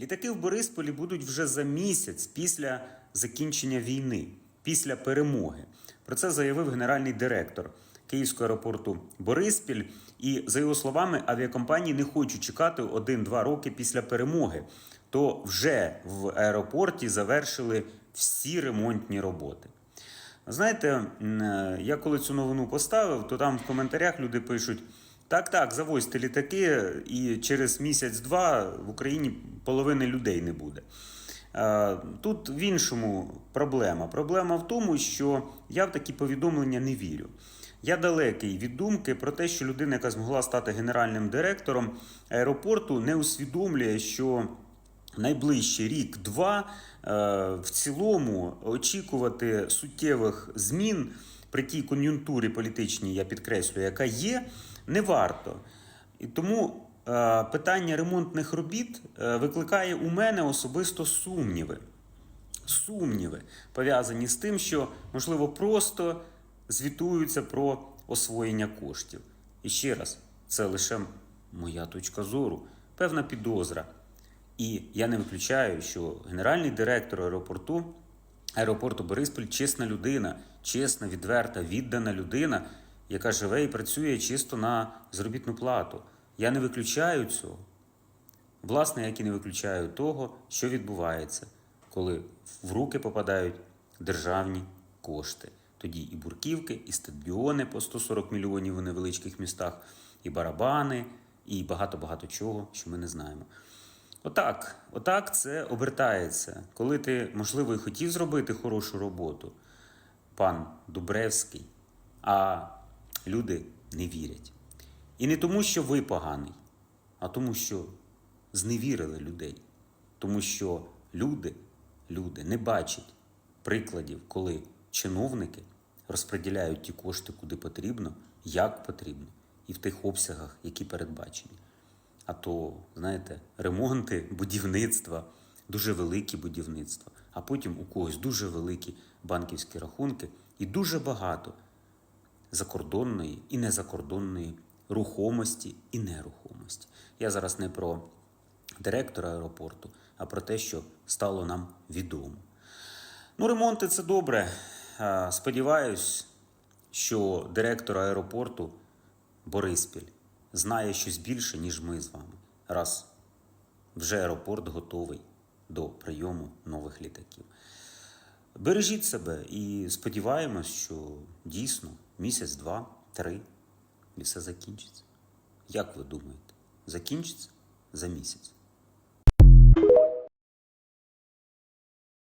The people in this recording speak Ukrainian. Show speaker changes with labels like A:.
A: Літаки в Борисполі будуть вже за місяць після закінчення війни, після перемоги. Про це заявив генеральний директор Київського аеропорту Бориспіль. І за його словами, авіакомпанії не хочуть чекати один-два роки після перемоги. То вже в аеропорті завершили всі ремонтні роботи. Знаєте, е, я коли цю новину поставив, то там в коментарях люди пишуть: так, так, завозьте літаки, і через місяць-два в Україні половини людей не буде. Тут в іншому проблема. Проблема в тому, що я в такі повідомлення не вірю. Я далекий від думки про те, що людина, яка змогла стати генеральним директором аеропорту, не усвідомлює, що найближчий рік-два е, в цілому очікувати суттєвих змін при тій кон'юнктурі політичній, я підкреслюю, яка є, не варто. І тому питання ремонтних робіт е, викликає у мене особисто сумніви. Сумніви пов'язані з тим, що можливо просто звітуються про освоєння коштів. І ще раз, це лише моя точка зору, певна підозра. І я не виключаю, що генеральний директор аеропорту, аеропорту Бориспіль чесна людина, чесна, відверта, віддана людина, яка живе і працює чисто на заробітну плату. Я не виключаю цього. Власне, як і не виключаю того, що відбувається, коли в руки попадають державні кошти. Тоді і бурківки, і стадіони по 140 мільйонів у невеличких містах, і барабани, і багато-багато чого, що ми не знаємо. Отак, отак це обертається. Коли ти, можливо, і хотів зробити хорошу роботу, пан Дубревський, а люди не вірять. І не тому, що ви поганий, а тому, що зневірили людей. Тому що люди, люди не бачать прикладів, коли чиновники розподіляють ті кошти куди потрібно, як потрібно, і в тих обсягах, які передбачені. А то, знаєте, ремонти, будівництва, дуже великі будівництва, а потім у когось дуже великі банківські рахунки і дуже багато закордонної і незакордонної рухомості і нерухомості. Я зараз не про директора аеропорту, а про те, що стало нам відомо. Ну, ремонти це добре. Сподіваюсь, що директор аеропорту Бориспіль знає щось більше, ніж ми з вами, раз вже аеропорт готовий до прийому нових літаків. Бережіть себе і сподіваємось, що дійсно місяць, два, три і все закінчиться. Як ви думаєте, закінчиться за місяць?